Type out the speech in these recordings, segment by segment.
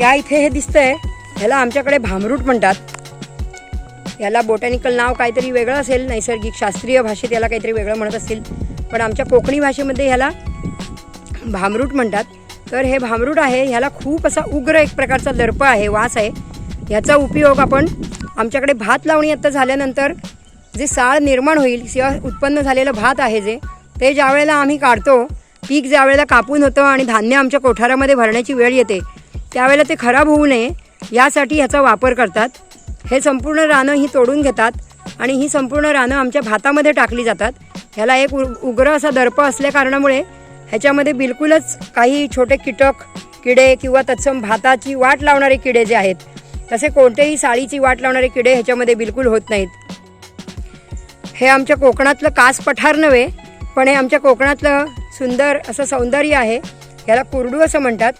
या इथे हे दिसतंय. ह्याला आमच्याकडे भामरूट म्हणतात. याला बोटॅनिकल नाव काहीतरी वेगळं असेल नैसर्गिक शास्त्रीय भाषेत याला काहीतरी वेगळं म्हणत असतील. पण आमच्या कोकणी भाषेमध्ये ह्याला भामरूट म्हणतात. तर हे भामरूट आहे ह्याला खूप असा उग्र एक प्रकारचा दर्प आहे वास आहे. ह्याचा उपयोग आपण आमच्याकडे भात लावणी आत्ता झाल्यानंतर जे साळ निर्माण होईल किंवा उत्पन्न झालेलं भात आहे जे ते ज्या वेळेला आम्ही काढतो पीक ज्या वेळेला कापून होतं आणि धान्य आमच्या कोठारामध्ये भरण्याची वेळ येते त्यावेळेला ते खराब होऊ नये यासाठी ह्याचा वापर करतात. हे संपूर्ण रानं ही तोडून घेतात आणि ही संपूर्ण रानं आमच्या भातामध्ये टाकली जातात. ह्याला एक उग्र असा दर्प असल्या कारणामुळे ह्याच्यामध्ये बिलकुलच काही छोटे कीटक किडे किंवा तत्सम भाताची वाट लावणारे किडे जे आहेत तसे कोणतेही साळीची वाट लावणारे किडे ह्याच्यामध्ये बिलकुल होत नाहीत. हे आमच्या कोकणातलं कास पठार नव्हे पण हे आमच्या कोकणातलं सुंदर असं सौंदर्य आहे याला कुरडू असं म्हणतात.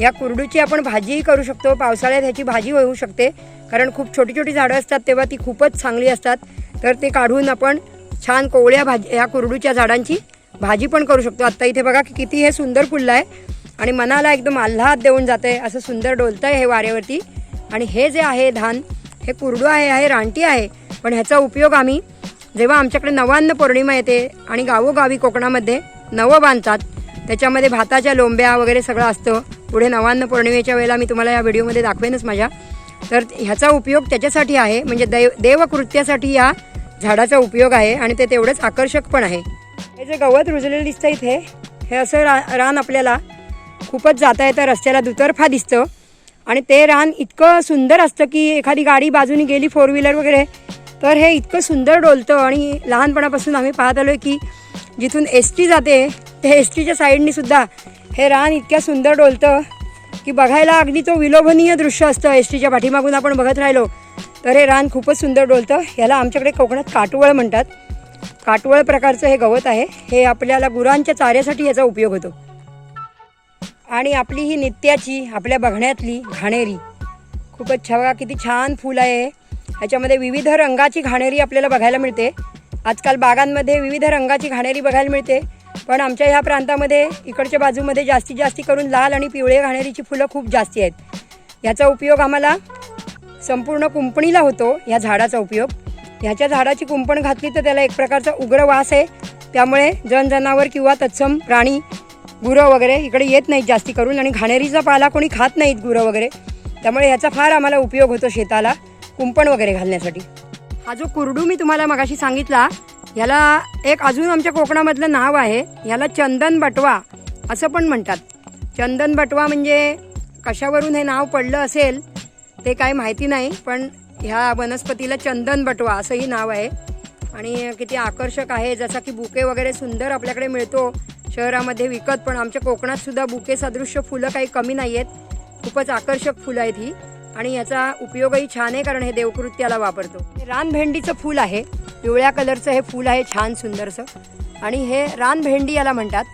या कुरडूची आपण भाजीही करू शकतो पावसाळ्यात ह्याची भाजी होऊ शकते कारण खूप छोटी छोटी झाडं असतात तेव्हा ती खूपच चांगली असतात. तर ते काढून आपण छान कोवळ्या भाजी या कुरडूच्या झाडांची भाजी पण करू शकतो. आत्ता इथे बघा की किती हे सुंदर फुललं आहे आणि मनाला एकदम आल्हाद देऊन जातं आहे असं सुंदर डोलतं आहे हे वाऱ्यावरती. आणि हे जे आहे धान हे कुरडू आहे आहे रानटी आहे पण ह्याचा उपयोग आम्ही जेव्हा आमच्याकडे नवान्न पौर्णिमा येते आणि गावोगावी कोकणामध्ये नवं बांधतात. त्याच्यामध्ये भाताच्या लोंब्या वगैरे सगळं असतं. पुढे नवान्न पौर्णिमेच्या वेळेला मी तुम्हाला या व्हिडिओमध्ये दाखवेनच माझ्या. तर ह्याचा उपयोग त्याच्यासाठी आहे. म्हणजे दैव देवकृत्यासाठी या झाडाचा उपयोग आहे आणि ते तेवढंच आकर्षक पण आहे. हे जे गवत रुजलेलं दिसतं इथे हे असं रा रान आपल्याला खूपच जाता येतं. रस्त्याला दुतर्फा दिसतं. आणि ते रान इतकं सुंदर असतं की एखादी गाडी बाजूनी गेली फोर व्हीलर वगैरे तर हे इतकं सुंदर डोलतं. आणि लहानपणापासून आम्ही पाहत आलो आहे की जिथून एस टी जाते त्या एस टीच्या साईडनी सुद्धा. हे रान इतक्या सुंदर डोलतं की बघायला अगदी तो विलोभनीय दृश्य असतं. एस टीच्या पाठीमागून आपण बघत राहिलो तर हे रान खूपच सुंदर डोलतं. याला आमच्याकडे कोकणात काटवळ म्हणतात. काटवळ प्रकारचं हे गवत आहे. हे आपल्याला गुरांच्या चाऱ्यासाठी याचा उपयोग होतो. आणि आपली ही नित्याची आपल्या बघण्यातली घाणेरी. खूपच छवा किती छान फूल आहे. ह्याच्यामध्ये विविध रंगाची घाणेरी आपल्याला बघायला मिळते. आजकाल बागांमध्ये विविध रंगाची घाणेरी बघायला मिळते. पण आमच्या ह्या प्रांतामध्ये इकडच्या बाजूमध्ये जास्तीत जास्त करून लाल आणि पिवळे घाणेरीची फुलं खूप जास्ती आहेत. याचा उपयोग आम्हाला संपूर्ण कुंपणीला होतो ह्या झाडाचा उपयोग. ह्याच्या झाडाची कुंपण घातली तर त्याला एक प्रकारचा उग्र वास आहे. त्यामुळे जनजनावर किंवा तत्सम प्राणी गुरं वगैरे इकडे येत नाहीत जास्ती करून आणि घाणेरीचा पाला कोणी खात नाहीत गुरं वगैरे. त्यामुळे ह्याचा फार आम्हाला उपयोग होतो शेताला कुंपण वगैरे घालण्यासाठी. हा जो कुरडू मी तुम्हाला मगाशी सांगितला ह्याला एक अजून आमच्या कोकणामधलं नाव आहे ह्याला चंदन बटवा असं पण म्हणतात. चंदन बटवा म्हणजे कशावरून हे नाव पडलं असेल ते काय माहिती नाही पण ह्या वनस्पतीला चंदन बटवा असंही नाव आहे. आणि किती आकर्षक आहे जसा की बुके वगैरे सुंदर आपल्याकडे मिळतो. शहरामध्ये विकत पण आमच्या कोकणात सुद्धा बुके सदृश्य फुलं काही कमी नाही आहेत खूपच आकर्षक फुलं आहेत ही. आणि याचा उपयोगही छान आहे कारण हे देवकृत्याला वापरतो. हे रानभेंडीचं फूल आहे. पिवळ्या कलरचं हे फूल आहे छान सुंदरसं. आणि हे रानभेंडी याला म्हणतात.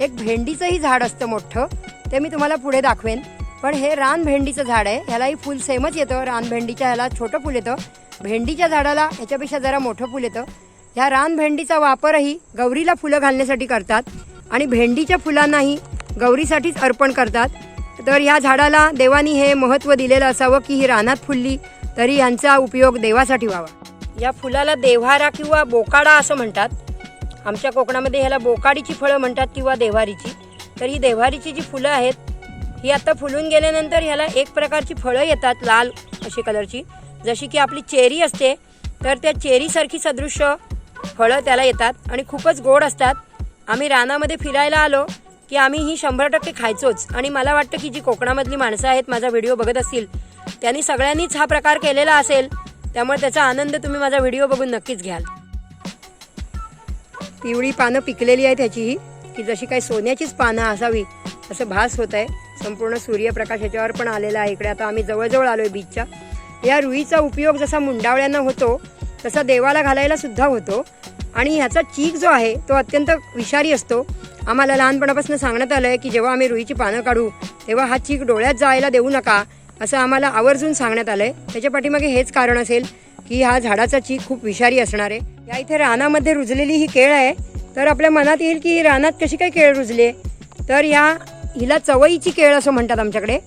एक भेंडीचंही झाड असतं मोठं. ते मी तुम्हाला पुढे दाखवेन. पण हे रानभेंडीचं झाड आहे. ह्यालाही फूल सेमच येतं. रानभेंडीच्या ह्याला छोटं फूल येतं. भेंडीच्या झाडाला ह्याच्यापेक्षा जरा मोठं फूल येतं. ह्या रानभेंडीचा वापरही गौरीला फुलं घालण्यासाठी करतात. आणि भेंडीच्या फुलांनाही गौरीसाठीच अर्पण करतात. तर ह्या झाडाला देवानी हे महत्त्व दिलेलं असावं की ही रानात फुलली तरी यांचा उपयोग देवासाठी व्हावा. या फुलाला देव्हारा किंवा बोकाडा असं म्हणतात. आमच्या कोकणामध्ये ह्याला बोकाडीची फळं म्हणतात किंवा देव्हारीची. तर ही देव्हारीची जी फुलं आहेत ही आता फुलून गेल्यानंतर ह्याला एक प्रकारची फळं येतात लाल अशी कलरची. जशी की आपली चेरी असते तर त्या चेरीसारखी सदृश्य फळं त्याला येतात आणि खूपच गोड असतात. आम्ही रानामध्ये फिरायला आलो की आम्ही ही शंभर टक्के खायचोच. आणि मला वाटतं की जी कोकणामधली माणसं आहेत माझा व्हिडिओ बघत असतील त्यांनी सगळ्यांनीच हा प्रकार केलेला असेल त्यामुळे त्याचा आनंद तुम्ही माझा व्हिडिओ बघून नक्कीच घ्याल. पिवळी पानं पिकलेली आहेत ह्याची ही की जशी काही सोन्याचीच पानं असावी असं भास होत आहे संपूर्ण सूर्यप्रकाश ह्याच्यावर पण आलेला आहे. इकडे आता आम्ही जवळजवळ आलो आहे बीचच्या या रुईचा उपयोग जसा मुंडावळ्यांना होतो तसा देवाला घालायला सुद्धा होतो. आणि ह्याचा चीक जो आहे तो अत्यंत विषारी असतो. आम्हाला लहानपणापासून सांगण्यात आलं आहे की जेव्हा आम्ही रुईची पानं काढू तेव्हा हा चीक डोळ्यात जायला देऊ नका असं आम्हाला आवर्जून सांगण्यात आलं आहे त्याच्या पाठीमागे हेच कारण असेल की हा झाडाचा चीक खूप विषारी असणार आहे. या इथे रानामध्ये रुजलेली ही केळ आहे. तर आपल्या मनात येईल की रानात कशी काय केळ रुजली आहे? तर ह्या हिला चवईची केळ असं म्हणतात आमच्याकडे.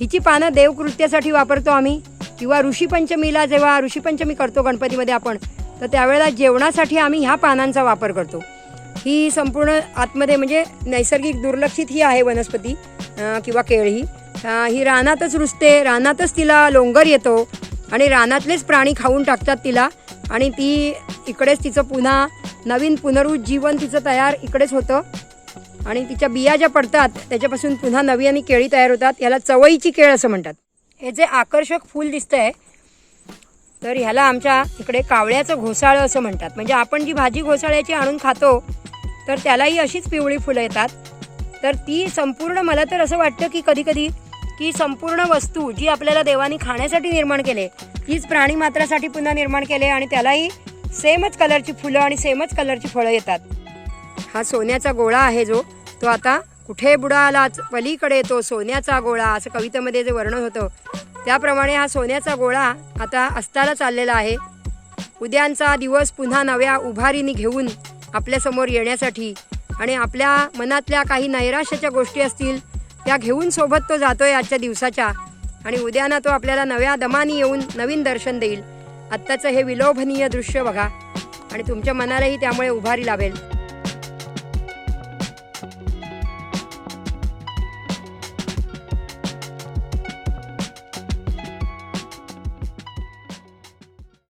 हिची पानं देवकृत्यासाठी वापरतो आम्ही. किंवा ऋषीपंचमीला जेव्हा ऋषीपंचमी करतो गणपतीमध्ये आपण तर त्यावेळेला जेवणासाठी आम्ही ह्या पानांचा वापर करतो. ही संपूर्ण आतमध्ये म्हणजे नैसर्गिक दुर्लक्षित ही आहे वनस्पती किंवा केळ ही. ही रानातच रुजते रानातच तिला लोंगर येतो आणि रानातलेच प्राणी खाऊन टाकतात तिला आणि ती इकडेच तिचं पुन्हा नवीन पुनरुज्जीवन तिचं तयार इकडेच होतं आणि तिच्या बिया ज्या पडतात त्याच्यापासून पुन्हा नवी आणि केळी तयार होतात. याला चवईची केळ असं म्हणतात. हे जे आकर्षक फूल दिसतंय तर ह्याला आमच्या इकडे कावळ्याचं घोसाळं असं म्हणतात. म्हणजे आपण जी भाजी घोसाळ्याची आणून खातो तर त्यालाही अशीच पिवळी फुलं येतात. तर ती संपूर्ण मला तर असं वाटतं की कधी कधी की संपूर्ण वस्तू जी आपल्याला देवानी खाण्यासाठी निर्माण केले तीच प्राणी मात्रासाठी पुन्हा निर्माण केले आणि त्यालाही सेमच कलरची फुलं आणि सेमच कलरची फळं येतात. हा सोन्याचा गोळा आहे जो तो आता कुठे बुडालाच पलीकडे तो सोन्याचा गोळा असं कवितेमध्ये जे वर्णन होतं. त्याप्रमाणे हा सोन्याचा गोळा आता अस्ताला चाललेला आहे. उद्यांचा दिवस पुन्हा नव्या उभारीने घेऊन आपल्यासमोर येण्यासाठी आणि आपल्या मनातल्या काही नैराश्याच्या गोष्टी असतील त्या घेऊन सोबत तो जातोय आजच्या दिवसाच्या. आणि उद्याना तो आपल्याला नव्या दमानी येऊन नवीन दर्शन देईल. आत्ताचं हे विलोभनीय दृश्य बघा. आणि तुमच्या मनालाही त्यामुळे उभारी लाभेल